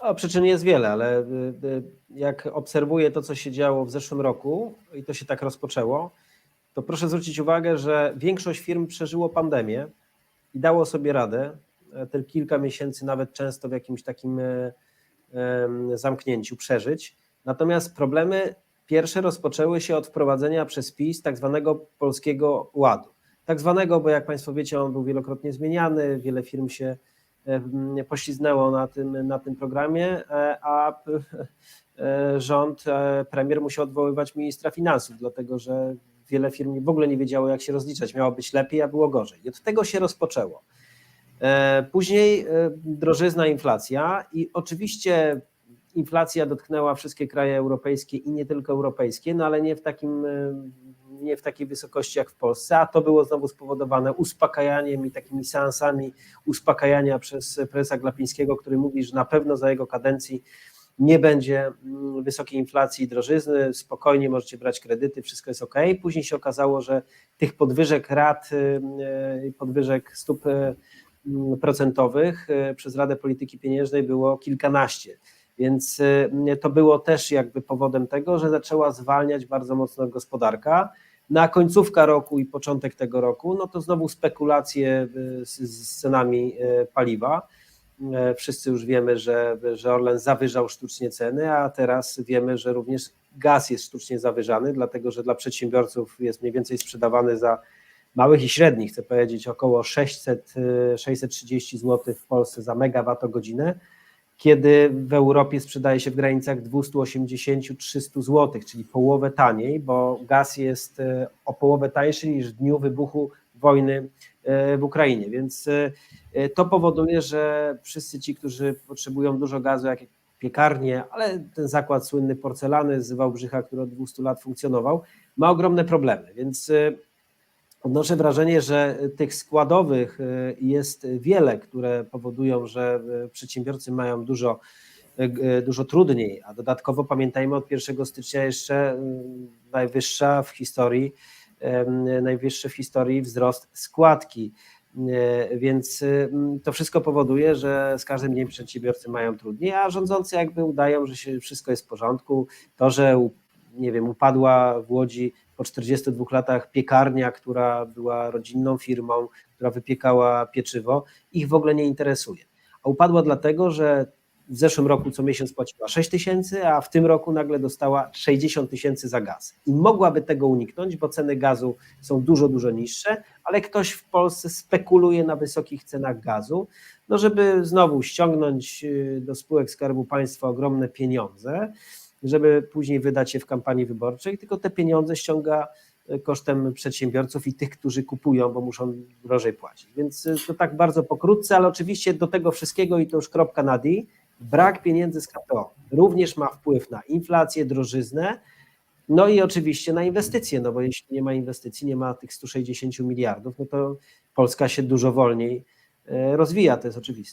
O, przyczyn jest wiele, ale y, y, jak obserwuję to, co się działo w zeszłym roku i to się tak rozpoczęło, to proszę zwrócić uwagę, że większość firm przeżyło pandemię i dało sobie radę e, te kilka miesięcy, nawet często w jakimś takim e, zamknięciu przeżyć. Natomiast problemy pierwsze rozpoczęły się od wprowadzenia przez PiS tak zwanego polskiego ładu. Tak zwanego, bo jak Państwo wiecie, on był wielokrotnie zmieniany, wiele firm się pośliznęło na tym, na tym programie, e, a e, rząd, e, premier musiał odwoływać ministra finansów, dlatego że wiele firm w ogóle nie wiedziało, jak się rozliczać. Miało być lepiej, a było gorzej. I od tego się rozpoczęło. E, Później e, drożyzna, inflacja i oczywiście inflacja dotknęła wszystkie kraje europejskie i nie tylko europejskie, no ale nie w takim e, nie w takiej wysokości jak w Polsce, a to było znowu spowodowane uspokajaniem i takimi seansami uspokajania przez prezesa Glapińskiego, który mówi, że na pewno za jego kadencji nie będzie mm, wysokiej inflacji i drożyzny, spokojnie możecie brać kredyty, wszystko jest ok. Później się okazało, że tych podwyżek rat, y, y, podwyżek stóp y, mm, procentowych przez Radę Polityki Pieniężnej było kilkanaście. Więc to było też jakby powodem tego, że zaczęła zwalniać bardzo mocno gospodarka. Na końcówka roku i początek tego roku, no to znowu spekulacje y, z, cenami y, paliwa. E, Wszyscy już wiemy, że, że Orlen zawyżał sztucznie ceny, a teraz wiemy, że również gaz jest sztucznie zawyżany, dlatego że dla przedsiębiorców jest mniej więcej sprzedawany za małych i średnich, chcę powiedzieć około 600, e, 630 zł w Polsce za megawattogodzinę, kiedy w Europie sprzedaje się w granicach 280-300 zł, czyli połowę taniej, bo gaz jest e, o połowę tańszy niż w dniu wybuchu wojny e, w Ukrainie. Więc e, to powoduje, że wszyscy ci, którzy potrzebują dużo gazu, jak piekarnie, ale ten zakład słynny porcelany z Wałbrzycha, który od 200 lat funkcjonował, ma ogromne problemy. Więc odnoszę wrażenie, że tych składowych e, jest wiele, które powodują, że e, przedsiębiorcy mają dużo, e, dużo trudniej, a dodatkowo pamiętajmy od 1 stycznia jeszcze najwyższa w historii, najwyższy w historii wzrost składki. Więc to wszystko powoduje, że z każdym dniem przedsiębiorcy mają trudniej, a rządzący jakby udają, że się wszystko jest w porządku. To, że nie wiem, upadła w Łodzi po 42 latach piekarnia, która była rodzinną firmą, która wypiekała pieczywo, ich w ogóle nie interesuje. A upadła dlatego, że w zeszłym roku co miesiąc płaciła 6 tysięcy, a w tym roku nagle dostała 60 tysięcy za gaz. I mogłaby tego uniknąć, bo ceny gazu są dużo, dużo niższe, ale ktoś w Polsce spekuluje na wysokich cenach gazu, no żeby znowu ściągnąć y, do spółek Skarbu Państwa ogromne pieniądze, żeby później wydać je w kampanii wyborczej, tylko te pieniądze ściąga y, kosztem przedsiębiorców i tych, którzy kupują, bo muszą drożej płacić. Więc y, to tak bardzo pokrótce, ale oczywiście do tego wszystkiego i to już kropka na D, brak pieniędzy z KPO również ma wpływ na inflację, drożyznę, no i oczywiście na inwestycje, no bo jeśli nie ma inwestycji, nie ma tych 160 miliardów, no to Polska się dużo wolniej e, rozwija, to jest oczywiste.